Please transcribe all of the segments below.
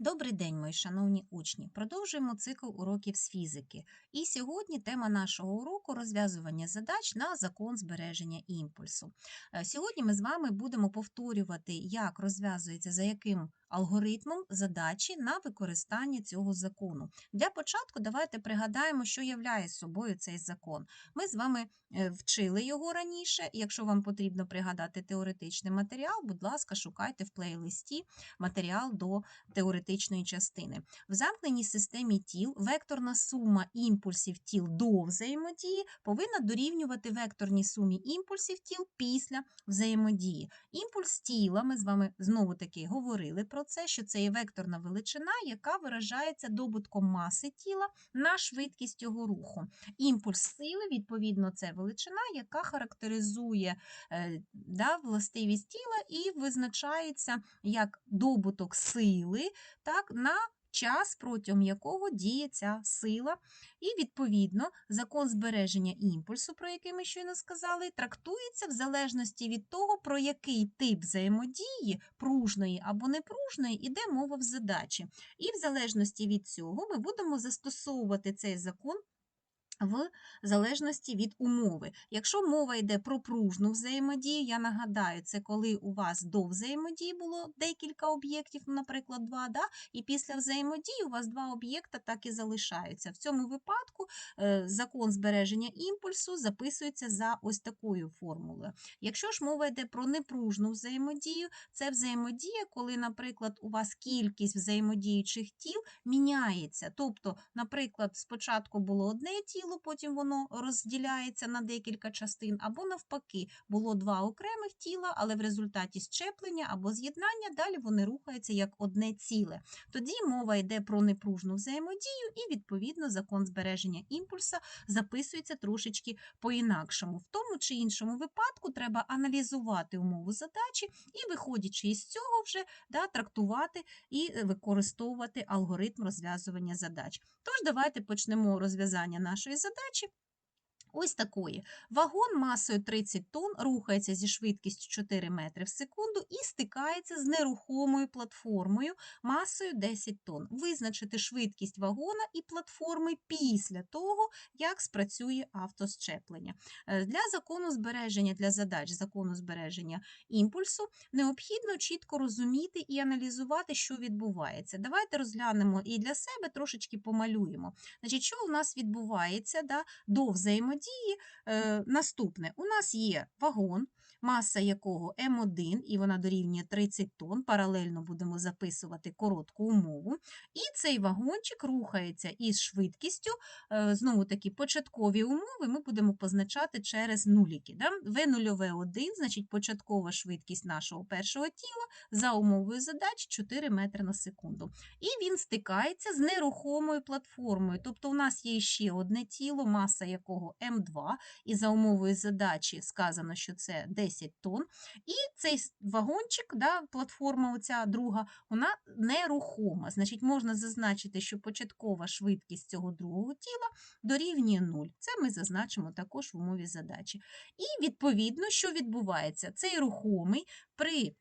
Добрий день, мої шановні учні! Продовжуємо цикл уроків з фізики. І сьогодні тема нашого уроку розв'язування задач на закон збереження імпульсу. Е, Сьогодні ми з вами будемо повторювати, як розв'язується за яким алгоритмом задачі на використання цього закону. Для початку давайте пригадаємо, що являє собою цей закон. Ми з вами е, вчили його раніше. Якщо вам потрібно пригадати теоретичний матеріал, будь ласка, шукайте в плейлисті матеріал до теоретичної частини. В замкненій системі тіл векторна сума імпульсів тіл до взаємодії повинна дорівнювати векторній сумі імпульсів тіл після взаємодії. Імпульс тіла, ми з вами знову таки говорили про це, що це є векторна величина, яка виражається добутком маси тіла на швидкість його руху. Імпульс сили, відповідно, це величина, яка характеризує е, да, властивість тіла і визначається як добуток сили так, на час, протягом якого діє ця сила. І, відповідно, закон збереження імпульсу, про який ми щойно сказали, трактується в залежності від того, про який тип взаємодії, пружної або непружної, іде мова в задачі. І в залежності від цього ми будемо застосовувати цей закон в залежності від умови. Якщо мова йде про пружну взаємодію, я нагадаю, це коли у вас до взаємодії було декілька об'єктів, наприклад, два, да? і після взаємодії у вас два об'єкта так і залишаються. В цьому випадку е, закон збереження імпульсу записується за ось такою формулою. Якщо ж мова йде про непружну взаємодію, це взаємодія, коли, наприклад, у вас кількість взаємодіючих тіл міняється. Тобто, наприклад, спочатку було одне тіло, потім воно розділяється на декілька частин, або навпаки, було два окремих тіла, але в результаті щеплення або з'єднання далі вони рухаються як одне ціле. Тоді мова йде про непружну взаємодію, і, відповідно, закон збереження імпульса записується трошечки по-інакшому. В тому чи іншому випадку треба аналізувати умову задачі і, виходячи із цього, вже да, трактувати і е, використовувати алгоритм розв'язування задач. Тож, давайте почнемо розв'язання нашої задачі. Ось такої. Вагон масою 30 тонн рухається зі швидкістю 4 метри в секунду і стикається з нерухомою платформою масою 10 тонн. Визначити швидкість вагона і платформи після того, як спрацює автосчеплення. Е, Для закону збереження, для задач закону збереження імпульсу необхідно чітко розуміти і аналізувати, що відбувається. Давайте розглянемо і для себе трошечки помалюємо. Значить, що у нас відбувається да, до взаємодії? Е, наступне: у нас є вагон, маса якого М1, і вона дорівнює 30 тонн. Паралельно будемо записувати коротку умову. І цей вагончик рухається із швидкістю. е, Знову таки, початкові умови ми будемо позначати через нуліки. Да? В0В1, значить початкова швидкість нашого першого тіла за умовою задач 4 метри на секунду. І він стикається з нерухомою платформою. Тобто у нас є ще одне тіло, маса якого М2, і за умовою задачі сказано, що це 10 тонн. І цей вагончик, да, платформа оця друга, вона нерухома. Значить, можна зазначити, що початкова швидкість цього другого тіла дорівнює 0. Це ми зазначимо також в умові задачі. І відповідно, що відбувається? Цей рухомий при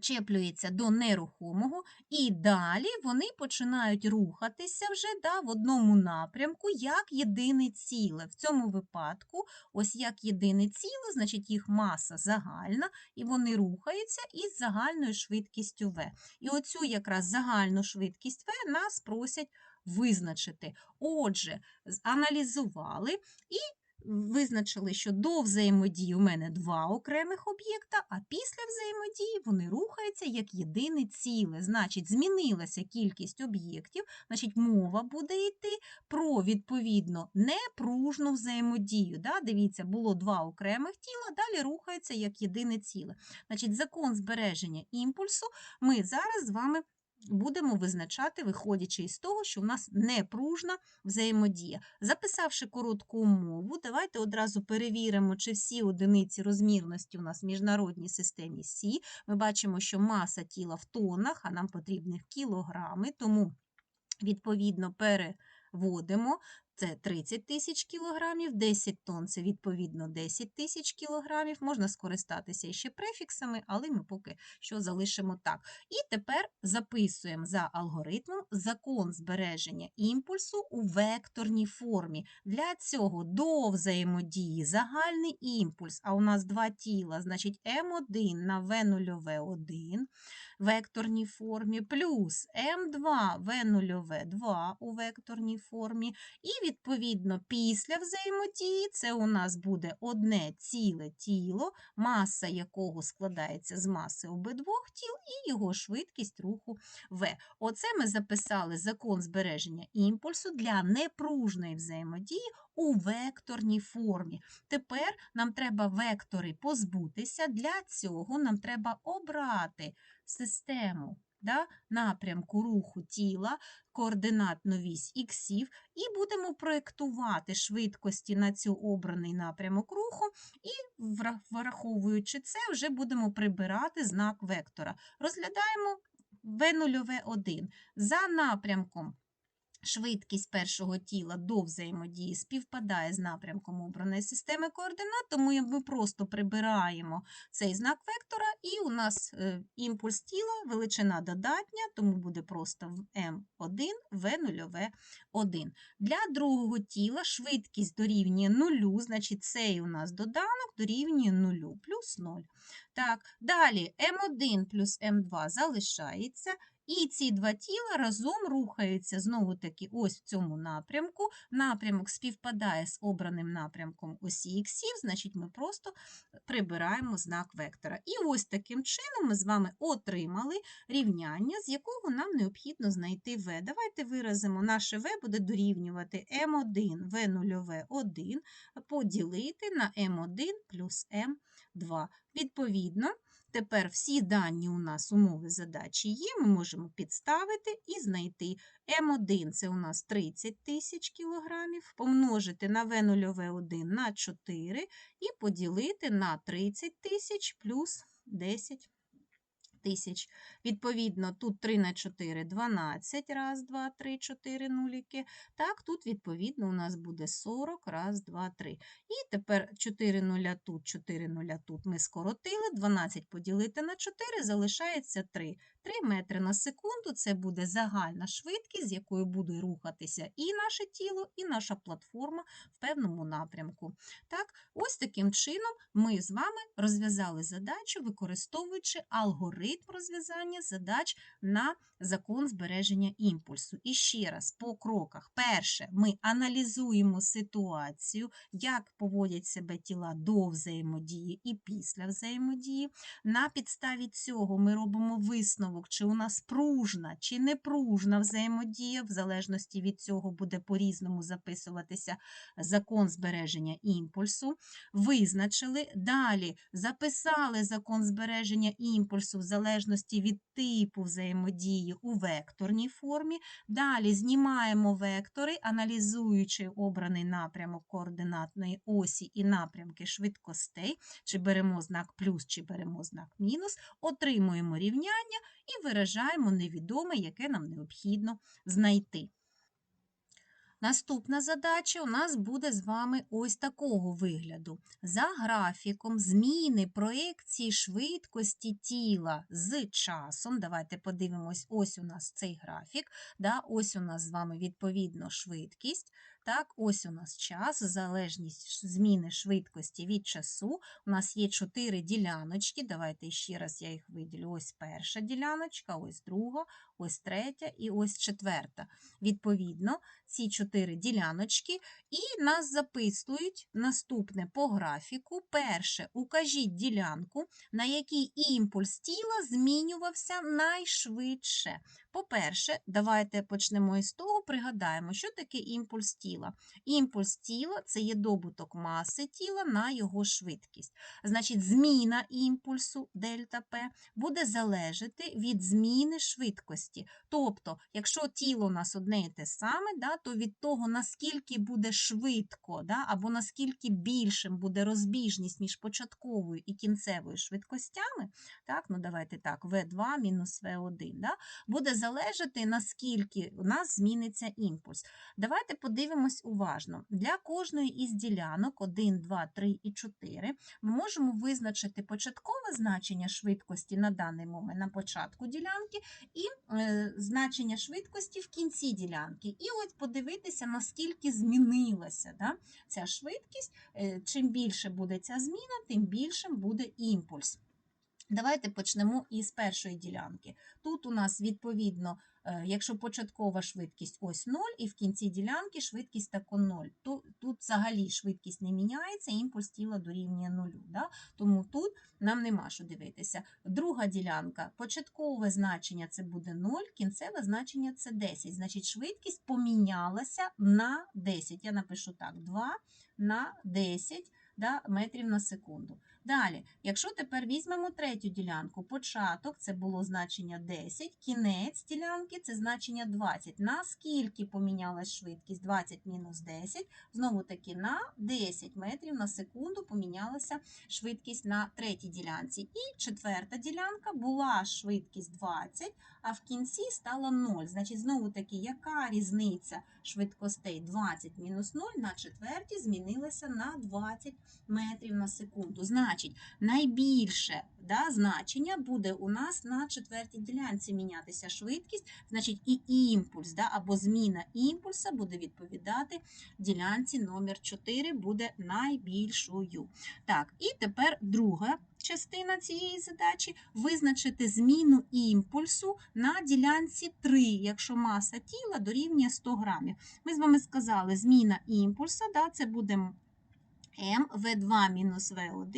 Чеплюється до нерухомого, і далі вони починають рухатися вже да, в одному напрямку як єдине ціле. В цьому випадку, ось як єдине ціле, значить їх маса загальна, і вони рухаються із загальною швидкістю v. І оцю якраз загальну швидкість v нас просять визначити. Отже, аналізували і визначили, що до взаємодії у мене два окремих об'єкта, а після взаємодії вони рухаються як єдине ціле. Значить, змінилася кількість об'єктів, значить, мова буде йти про відповідно непружну взаємодію. Да? Дивіться, було два окремих тіла, далі рухаються як єдине ціле. Значить, закон збереження імпульсу ми зараз з вами будемо визначати, виходячи із того, що в нас непружна взаємодія. Записавши коротку умову, давайте одразу перевіримо, чи всі одиниці розмірності у нас в міжнародній системі Сі. Ми бачимо, що маса тіла в тоннах, а нам потрібні кілограми, тому відповідно переводимо. Це 30 тисяч кілограмів, 10 тонн це відповідно 10 тисяч кілограмів. Можна скористатися ще префіксами, але ми поки що залишимо так. І тепер записуємо за алгоритмом закон збереження імпульсу у векторній формі. Для цього до взаємодії загальний імпульс, а у нас два тіла, значить М1 на В0В1 векторній формі, плюс М2 В0В2 у векторній формі. І, відповідно, після взаємодії це у нас буде одне ціле тіло, маса якого складається з маси обидвох тіл, і його швидкість руху В. Оце ми записали закон збереження імпульсу для непружної взаємодії у векторній формі. Тепер нам треба вектори позбутися. Для цього нам треба обрати систему да, напрямку руху тіла, координатну вісь іксів, і будемо проєктувати швидкості на цю обраний напрямок руху, і, враховуючи це, вже будемо прибирати знак вектора. Розглядаємо v 0 v 1 За напрямком швидкість першого тіла до взаємодії співпадає з напрямком обраної системи координат, тому ми просто прибираємо цей знак вектора, і у нас е, імпульс тіла, величина додатня, тому буде просто М1, В0, В1. Для другого тіла швидкість дорівнює нулю, значить цей у нас доданок дорівнює нулю, плюс 0. Так, далі М1 плюс М2 залишається, і ці два тіла разом рухаються знову-таки ось в цьому напрямку. Напрямок співпадає з обраним напрямком осі іксів, значить ми просто прибираємо знак вектора. І ось таким чином ми з вами отримали рівняння, з якого нам необхідно знайти В. Давайте виразимо, наше В буде дорівнювати М1 В0В1 поділити на М1 плюс М2. Відповідно, Тепер всі дані у нас умови задачі є, ми можемо підставити і знайти. М1 це у нас 30 тисяч кілограмів, помножити на В0В1 на 4 і поділити на 30 тисяч плюс 10 тисяч. Відповідно, тут 3 на 4 – 12, раз, 2, 3, 4 нуліки. Так, тут, відповідно, у нас буде 40, раз, 2, 3. І тепер 4 нуля тут, 4 нуля тут ми скоротили, 12 поділити на 4, залишається 3. 3 метри на секунду – це буде загальна швидкість, з якою буде рухатися і наше тіло, і наша платформа в певному напрямку. Так, ось таким чином ми з вами розв'язали задачу, використовуючи алгоритм розв'язання задач на закон збереження імпульсу. І ще раз, по кроках. Перше, ми аналізуємо ситуацію, як поводять себе тіла до взаємодії і після взаємодії. На підставі цього ми робимо висновок, чи у нас пружна чи непружна взаємодія, в залежності від цього буде по-різному записуватися закон збереження імпульсу. Визначили, далі записали закон збереження імпульсу в залежності від типу взаємодії у векторній формі. Далі знімаємо вектори, аналізуючи обраний напрямок координатної осі і напрямки швидкостей, чи беремо знак плюс, чи беремо знак мінус, отримуємо рівняння і виражаємо невідоме, яке нам необхідно знайти. Наступна задача у нас буде з вами ось такого вигляду. За графіком зміни проекції швидкості тіла з часом. Давайте подивимось, ось у нас цей графік. Да? Ось у нас з вами відповідно швидкість. Так, ось у нас час, залежність зміни швидкості від часу. У нас є чотири діляночки. Давайте ще раз я їх виділю. Ось перша діляночка, ось друга, ось третя і ось четверта. Відповідно, ці чотири діляночки і нас записують наступне по графіку. Перше, укажіть ділянку, на якій імпульс тіла змінювався найшвидше. По-перше, давайте почнемо із того, пригадаємо, що таке імпульс тіла. Імпульс тіла це є добуток маси тіла на його швидкість. Значить, зміна імпульсу дельта П буде залежати від зміни швидкості. Тобто, якщо тіло у нас одне і те саме, да, то від того, наскільки буде швидко, да, або наскільки більшим буде розбіжність між початковою і кінцевою швидкостями, так, ну давайте так, В2 мінус В1, да, буде залежати, наскільки у нас зміниться імпульс. Давайте подивимось уважно. Для кожної із ділянок 1, 2, 3 і 4 ми можемо визначити початкове значення швидкості на даний момент на початку ділянки і е, значення швидкості в кінці ділянки. І от подивитися, наскільки змінилася да, ця швидкість. Е, Чим більше буде ця зміна, тим більшим буде імпульс. Давайте почнемо із першої ділянки. Тут у нас відповідно, е, якщо початкова швидкість ось 0, і в кінці ділянки швидкість тако 0, то тут взагалі швидкість не міняється, імпульс тіла дорівнює 0. Да? Тому тут нам нема що дивитися. Друга ділянка, початкове значення це буде 0, кінцеве значення це 10. Значить, швидкість помінялася на 10. Я напишу так: 2 на 10 да, метрів на секунду. Далі, якщо тепер візьмемо третю ділянку, початок це було значення 10, кінець ділянки це значення 20. Наскільки помінялась швидкість 20 мінус 10, знову таки на 10 метрів на секунду помінялася швидкість на третій ділянці. І четверта ділянка була швидкість 20, а в кінці стала 0. Значить, знову таки, яка різниця швидкостей 20 мінус 0 на четвертій змінилася на 20 метрів на секунду. Значить, найбільше да, значення буде у нас на четвертій ділянці мінятися швидкість, значить і імпульс, да, або зміна імпульса буде відповідати ділянці номер 4 буде найбільшою. Так, і тепер друга частина цієї задачі визначити зміну імпульсу на ділянці 3, якщо маса тіла дорівнює 100 грамів. Ми з вами сказали, зміна імпульса, да, це буде М, В2 мінус В1,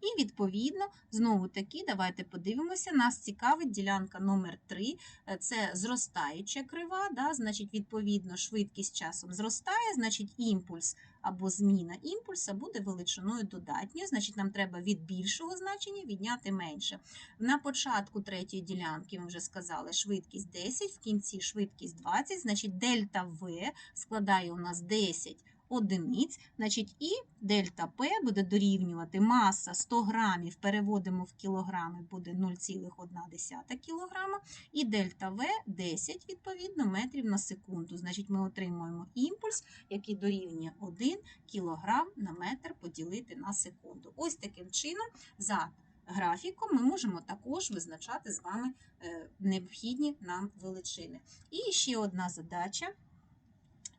і відповідно, знову таки, давайте подивимося, нас цікавить ділянка номер 3, е, це зростаюча крива, да, значить, відповідно, швидкість часом зростає, значить, імпульс або зміна імпульса буде величиною додатньою, значить, нам треба від більшого значення відняти менше. На початку третьої ділянки ми вже сказали, швидкість 10, в кінці швидкість 20, значить, дельта В складає у нас 10 одиниць, значить і дельта П буде дорівнювати маса 100 грамів, переводимо в кілограми, буде 0,1 кілограма, і дельта В 10, відповідно, метрів на секунду. Значить, ми отримуємо імпульс, який дорівнює 1 кілограм на метр поділити на секунду. Ось таким чином, за графіком ми можемо також визначати з вами е, необхідні нам величини. І ще одна задача.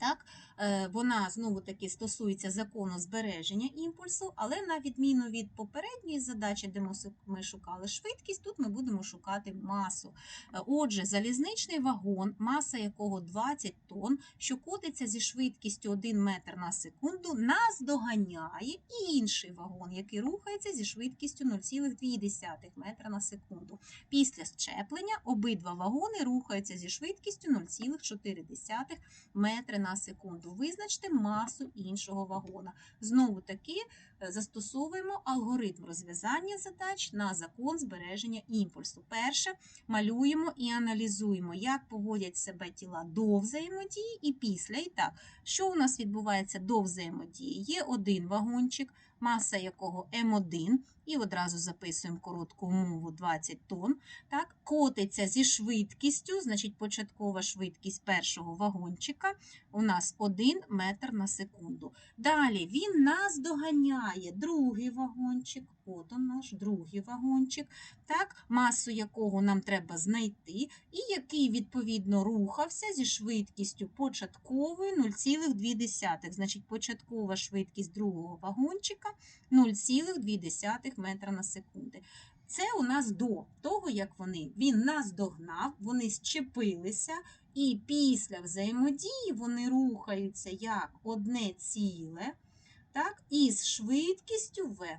Так, е, вона знову таки стосується закону збереження імпульсу, але на відміну від попередньої задачі, де ми шукали швидкість, тут ми будемо шукати масу. Е, Отже, залізничний вагон, маса якого 20 тонн, що котиться зі швидкістю 1 метр на секунду, наздоганяє інший вагон, який рухається зі швидкістю 0,2 метра на секунду. Після щеплення обидва вагони рухаються зі швидкістю 0,4 метри на секунду. Визначте масу іншого вагона. Знову таки застосовуємо алгоритм розв'язання задач на закон збереження імпульсу. Перше малюємо і аналізуємо, як поводять себе тіла до взаємодії і після. І так, що у нас відбувається до взаємодії? Є один вагончик, маса якого М1, і одразу записуємо коротку умову 20 тонн. Так, котиться зі швидкістю, значить початкова швидкість першого вагончика у нас 1 метр на секунду. Далі він нас доганяє другий вагончик, от он наш другий вагончик, так, масу якого нам треба знайти, і який відповідно рухався зі швидкістю початковою 0,2. Значить, початкова швидкість другого вагончика 0,2 метра на секунду. Це у нас до того, як вони він нас догнав, вони щепилися, і після взаємодії вони рухаються як одне ціле, так, із швидкістю v.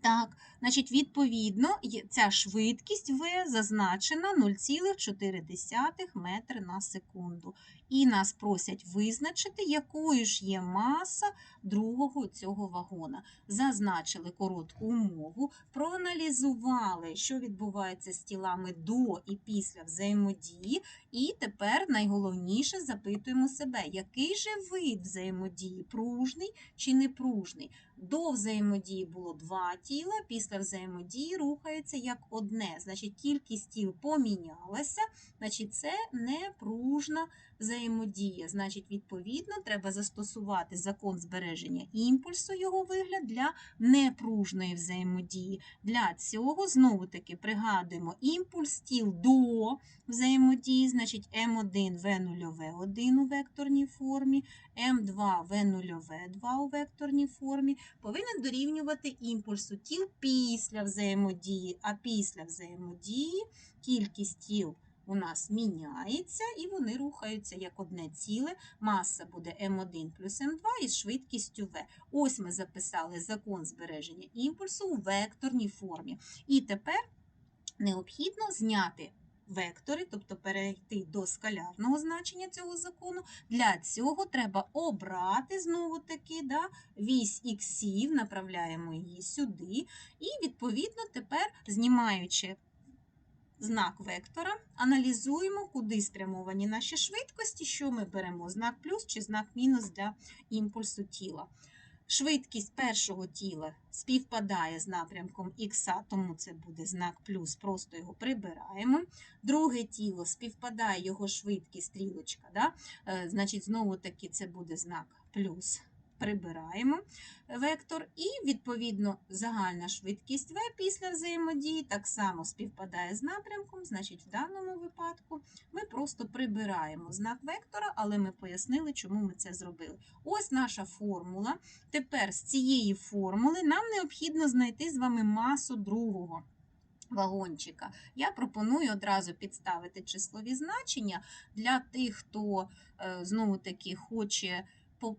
Так, значить, відповідно, ця швидкість v зазначена 0,4 метри на секунду. І нас просять визначити, якою ж є маса другого цього вагона. Зазначили коротку умову, проаналізували, що відбувається з тілами до і після взаємодії. І тепер найголовніше запитуємо себе, який же вид взаємодії пружний чи непружний. До взаємодії було два тіла, після взаємодії рухається як одне. Значить, кількість тіл помінялася, значить, це непружна взаємодія. Значить, відповідно, треба застосувати закон збереження імпульсу, його вигляд для непружної взаємодії. Для цього знову таки пригадуємо імпульс тіл до взаємодії, значить М1 В0 1 у векторній формі, М2 В0 2 у векторній формі повинен дорівнювати імпульсу тіл після взаємодії, а після взаємодії кількість тіл у нас міняється і вони рухаються як одне ціле. Маса буде М1 плюс М2 із швидкістю В. Ось ми записали закон збереження імпульсу у векторній формі. І тепер необхідно зняти вектори, тобто перейти до скалярного значення цього закону. Для цього треба обрати знову таки да, вісь іксів, направляємо її сюди. І, відповідно, тепер, знімаючи знак вектора, аналізуємо, куди спрямовані наші швидкості, що ми беремо знак плюс чи знак мінус для імпульсу тіла. Швидкість першого тіла співпадає з напрямком х, тому це буде знак плюс, просто його прибираємо. Друге тіло співпадає його швидкість, стрілочка, да? Е, значить, знову таки це буде знак плюс. Прибираємо вектор, і, відповідно, загальна швидкість В після взаємодії так само співпадає з напрямком, значить, в даному випадку ми просто прибираємо знак вектора, але ми пояснили, чому ми це зробили. Ось наша формула. Тепер з цієї формули нам необхідно знайти з вами масу другого. Вагончика. Я пропоную одразу підставити числові значення для тих, хто е, знову таки хоче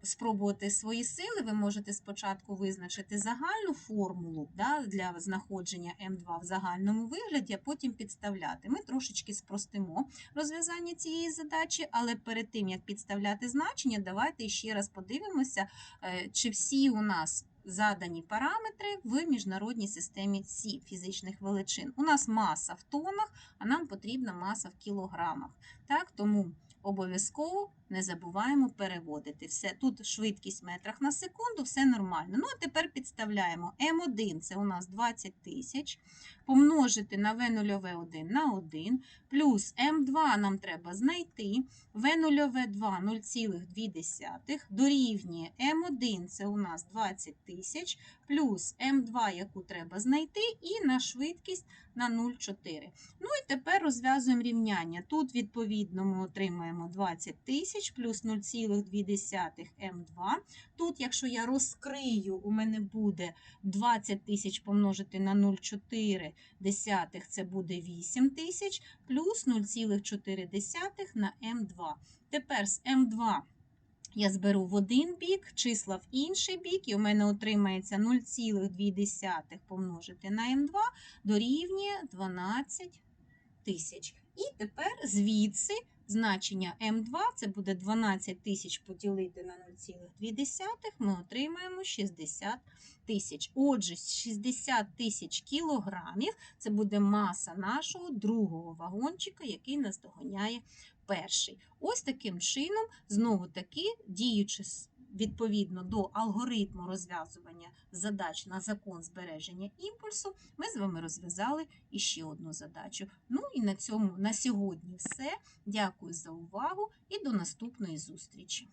спробувати свої сили, ви можете спочатку визначити загальну формулу да, для знаходження М2 в загальному вигляді, а потім підставляти. Ми трошечки спростимо розв'язання цієї задачі, але перед тим, як підставляти значення, давайте ще раз подивимося, е, чи всі у нас задані параметри в міжнародній системі СІ фізичних величин. У нас маса в тонах, а нам потрібна маса в кілограмах. Так, тому обов'язково не забуваємо переводити. Все тут швидкість в метрах на секунду, все нормально. Ну, а тепер підставляємо М1 це у нас 20 тисяч, помножити на В0В1 на 1, плюс М2 нам треба знайти, В0В2 0,2 дорівнює М1 це у нас 20 тисяч, плюс М2, яку треба знайти, і на швидкість на 0,4. Ну і тепер розв'язуємо рівняння. Тут, відповідно, ми отримаємо 20 тисяч плюс 0,2 М2. Тут, якщо я розкрию, у мене буде 20 тисяч помножити на 0,4, це буде 8 тисяч, плюс 0,4 на М2. Тепер з М2 я зберу в один бік, числа в інший бік, і у мене отримається 0,2 помножити на М2 дорівнює 12 тисяч. І тепер звідси значення М2, це буде 12 тисяч поділити на 0,2, ми отримаємо 60 тисяч. Отже, 60 тисяч кілограмів це буде маса нашого другого вагончика, який наздоганяє перший. Ось таким чином, знову таки, діючи відповідно до алгоритму розв'язування задач на закон збереження імпульсу, ми з вами розв'язали іще одну задачу. Ну і на цьому на сьогодні все. Дякую за увагу і до наступної зустрічі.